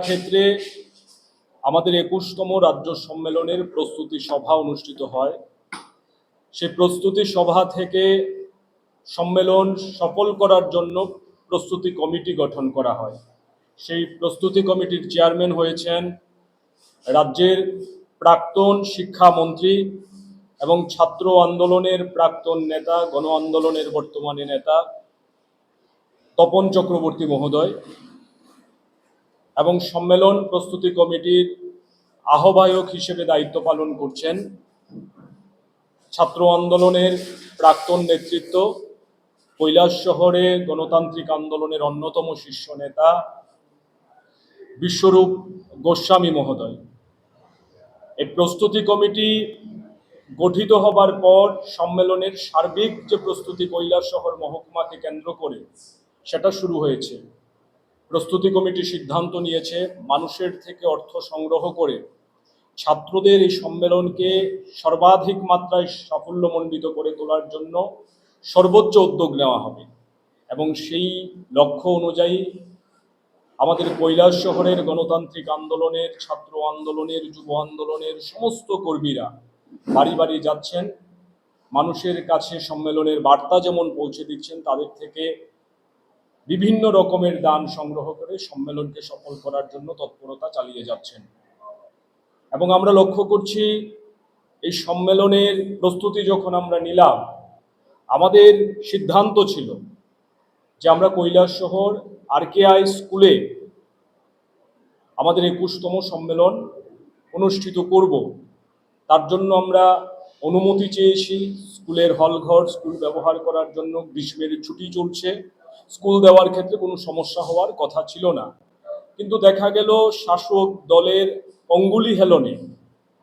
ক্ষেত্রে আমাদের একুশতম রাজ্য সম্মেলনের প্রস্তুতি সভা অনুষ্ঠিত হয়। সে প্রস্তুতি সভা থেকে সম্মেলন সফল করার জন্য প্রস্তুতি কমিটি গঠন করা হয়। সেই প্রস্তুতি কমিটির চেয়ারম্যান হয়েছেন রাজ্যের প্রাক্তন শিক্ষামন্ত্রী এবং ছাত্র আন্দোলনের প্রাক্তন নেতা, গণ আন্দোলনের বর্তমানে নেতা তপন চক্রবর্তী মহোদয় এবং সম্মেলন প্রস্তুতি কমিটির আহ্বায়ক হিসেবে দায়িত্ব পালন করছেন ছাত্র আন্দোলনের প্রাক্তন নেতৃত্ব কৈলাস শহরে গণতান্ত্রিক আন্দোলনের অন্যতম শীর্ষ নেতা বিশ্বরূপ গোস্বামী মহোদয়। এই প্রস্তুতি কমিটি গঠিত হবার পর সম্মেলনের সার্বিক যে প্রস্তুতি কৈলাস শহর মহকুমাকে কেন্দ্র করে, সেটা শুরু হয়েছে। প্রস্তুতি কমিটি সিদ্ধান্ত নিয়েছে মানুষের থেকে অর্থ সংগ্রহ করে ছাত্রদের এই সম্মেলনকে সর্বাধিক মাত্রায় সাফল্যমণ্ডিত করে তোলার জন্য সর্বোচ্চ উদ্যোগ নেওয়া হবে। এবং সেই লক্ষ্য অনুযায়ী আমাদের কৈলাস শহরের গণতান্ত্রিক আন্দোলনের, ছাত্র আন্দোলনের, যুব আন্দোলনের সমস্ত কর্মীরা বাড়ি বাড়ি যাচ্ছেন। মানুষের কাছে সম্মেলনের বার্তা যেমন পৌঁছে দিচ্ছেন, তাদের থেকে বিভিন্ন রকমের দান সংগ্রহ করে সম্মেলনকে সফল করার জন্য তৎপরতা চালিয়ে যাচ্ছেন। এবং আমরা লক্ষ্য করছি, এই সম্মেলনের প্রস্তুতি যখন আমরা নিলাম আমাদের সিদ্ধান্ত ছিল যে আমরা কৈলাস শহর আরকেআই স্কুলে আমাদের একুশতম সম্মেলন অনুষ্ঠিত করব। তার জন্য আমরা অনুমতি চেয়েছি স্কুলের হলঘর, স্কুল ব্যবহার করার জন্য, গ্রীষ্মের ছুটি চলছে, স্কুল দেওয়ার ক্ষেত্রে কোনো সমস্যা হওয়ার কথা ছিল না। কিন্তু দেখা গেল শাসক দলের অঙ্গুলি হেলনে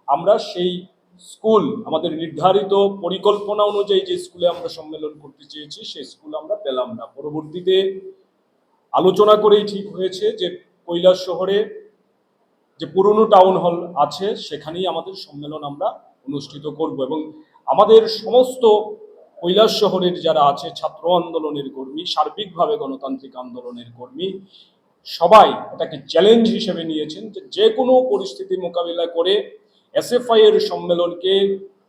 আমরা সেই স্কুল, আমাদের নির্ধারিত পরিকল্পনা অনুযায়ী যে স্কুলে আমরা সম্মেলন করতে চেয়েছি সেই স্কুল আমরা পেলাম না। পরবর্তীতে আলোচনা করেই ঠিক হয়েছে যে কৈলাস শহরে যে পুরনো টাউন হল আছে, সেখানেই আমাদের সম্মেলন আমরা অনুষ্ঠিত করব এবং আমাদের সমস্ত কৈলাস শহরের যারা আছে, ছাত্র আন্দোলনের কর্মী, সার্বিকভাবে গণতান্ত্রিক আন্দোলনের কর্মী, সবাই এটাকে চ্যালেঞ্জ হিসেবে নিয়েছেন যে যে কোনো পরিস্থিতি মোকাবিলা করে এসএফআই এর সম্মেলনকে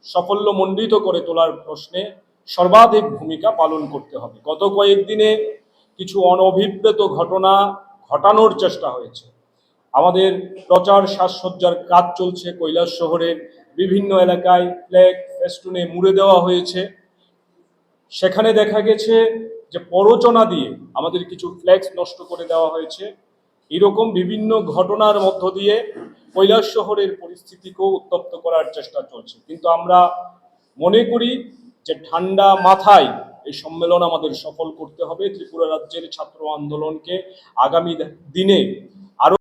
সাফল্যমণ্ডিত করে তোলার প্রশ্নে সর্বাধিক ভূমিকা পালন করতে হবে। গত কয়েকদিনে কিছু অনভিপ্রেত ঘটনা ঘটানোর চেষ্টা হয়েছে। আমাদের প্রচার সাজসজ্জার কাজ চলছে কৈলাস শহরের বিভিন্ন এলাকায়, ফ্ল্যাগ ফেস্টুনে মুড়ে দেওয়া হয়েছে। সেখানে দেখা গেছে যে প্ররোচনা দিয়ে আমাদের কিছু ফ্ল্যাক্স নষ্ট করে দেওয়া হয়েছে। এরকম বিভিন্ন ঘটনার মধ্য দিয়ে কৈলাস শহরের পরিস্থিতিকেও উত্তপ্ত করার চেষ্টা চলছে। কিন্তু আমরা মনে করি যে ঠান্ডা মাথায় এই সম্মেলন আমাদের সফল করতে হবে। ত্রিপুরা রাজ্যের ছাত্র আন্দোলনকে আগামী দিনে